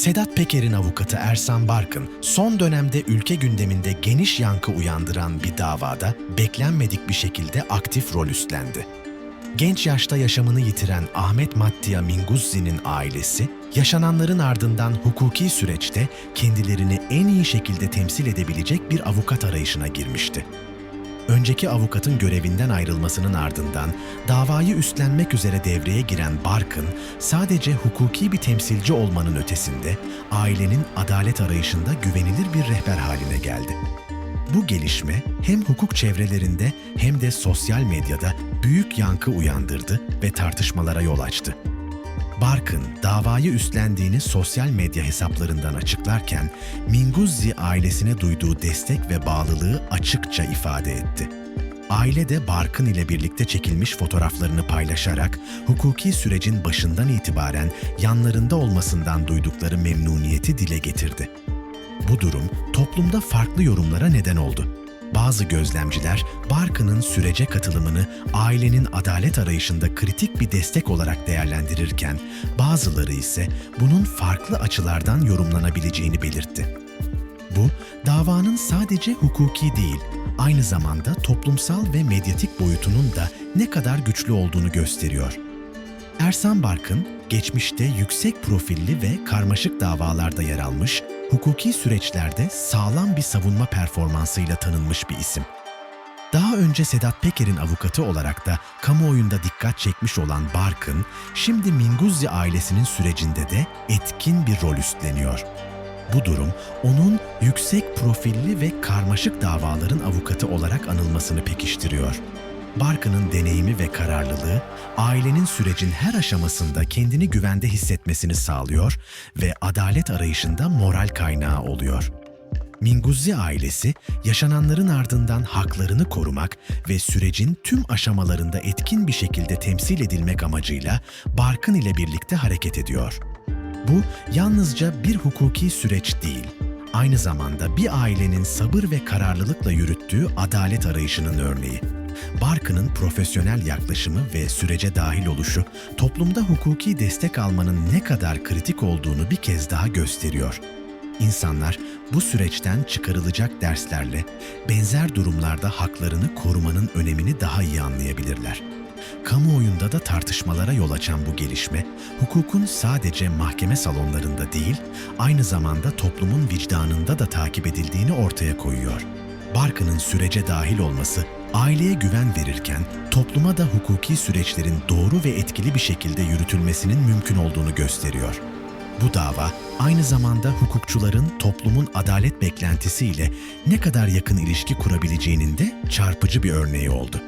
Sedat Peker'in avukatı Ersan Barkın, son dönemde ülke gündeminde geniş yankı uyandıran bir davada beklenmedik bir şekilde aktif rol üstlendi. Genç yaşta yaşamını yitiren Ahmet Mattia Minguzzi'nin ailesi, yaşananların ardından hukuki süreçte kendilerini en iyi şekilde temsil edebilecek bir avukat arayışına girmişti. Önceki avukatın görevinden ayrılmasının ardından davayı üstlenmek üzere devreye giren Barkın, sadece hukuki bir temsilci olmanın ötesinde ailenin adalet arayışında güvenilir bir rehber haline geldi. Bu gelişme hem hukuk çevrelerinde hem de sosyal medyada büyük yankı uyandırdı ve tartışmalara yol açtı. Barkın davayı üstlendiğini sosyal medya hesaplarından açıklarken Minguzzi ailesine duyduğu destek ve bağlılığı açıkça ifade etti. Aile de Barkın ile birlikte çekilmiş fotoğraflarını paylaşarak hukuki sürecin başından itibaren yanlarında olmasından duydukları memnuniyeti dile getirdi. Bu durum toplumda farklı yorumlara neden oldu. Bazı gözlemciler Barkın'ın sürece katılımını ailenin adalet arayışında kritik bir destek olarak değerlendirirken bazıları ise bunun farklı açılardan yorumlanabileceğini belirtti. Bu, davanın sadece hukuki değil, aynı zamanda toplumsal ve medyatik boyutunun da ne kadar güçlü olduğunu gösteriyor. Ersan Barkın, geçmişte yüksek profilli ve karmaşık davalarda yer almış, hukuki süreçlerde sağlam bir savunma performansıyla tanınmış bir isim. Daha önce Sedat Peker'in avukatı olarak da kamuoyunda dikkat çekmiş olan Barkın, şimdi Minguzzi ailesinin sürecinde de etkin bir rol üstleniyor. Bu durum onun yüksek profilli ve karmaşık davaların avukatı olarak anılmasını pekiştiriyor. Barkın'ın deneyimi ve kararlılığı ailenin sürecin her aşamasında kendini güvende hissetmesini sağlıyor ve adalet arayışında moral kaynağı oluyor. Minguzzi ailesi yaşananların ardından haklarını korumak ve sürecin tüm aşamalarında etkin bir şekilde temsil edilmek amacıyla Barkın ile birlikte hareket ediyor. Bu yalnızca bir hukuki süreç değil, aynı zamanda bir ailenin sabır ve kararlılıkla yürüttüğü adalet arayışının örneği. Barkın'ın profesyonel yaklaşımı ve sürece dahil oluşu toplumda hukuki destek almanın ne kadar kritik olduğunu bir kez daha gösteriyor. İnsanlar bu süreçten çıkarılacak derslerle benzer durumlarda haklarını korumanın önemini daha iyi anlayabilirler. Kamuoyunda da tartışmalara yol açan bu gelişme, hukukun sadece mahkeme salonlarında değil, aynı zamanda toplumun vicdanında da takip edildiğini ortaya koyuyor. Barkın'ın sürece dahil olması, aileye güven verirken topluma da hukuki süreçlerin doğru ve etkili bir şekilde yürütülmesinin mümkün olduğunu gösteriyor. Bu dava aynı zamanda hukukçuların toplumun adalet beklentisiyle ne kadar yakın ilişki kurabileceğinin de çarpıcı bir örneği oldu.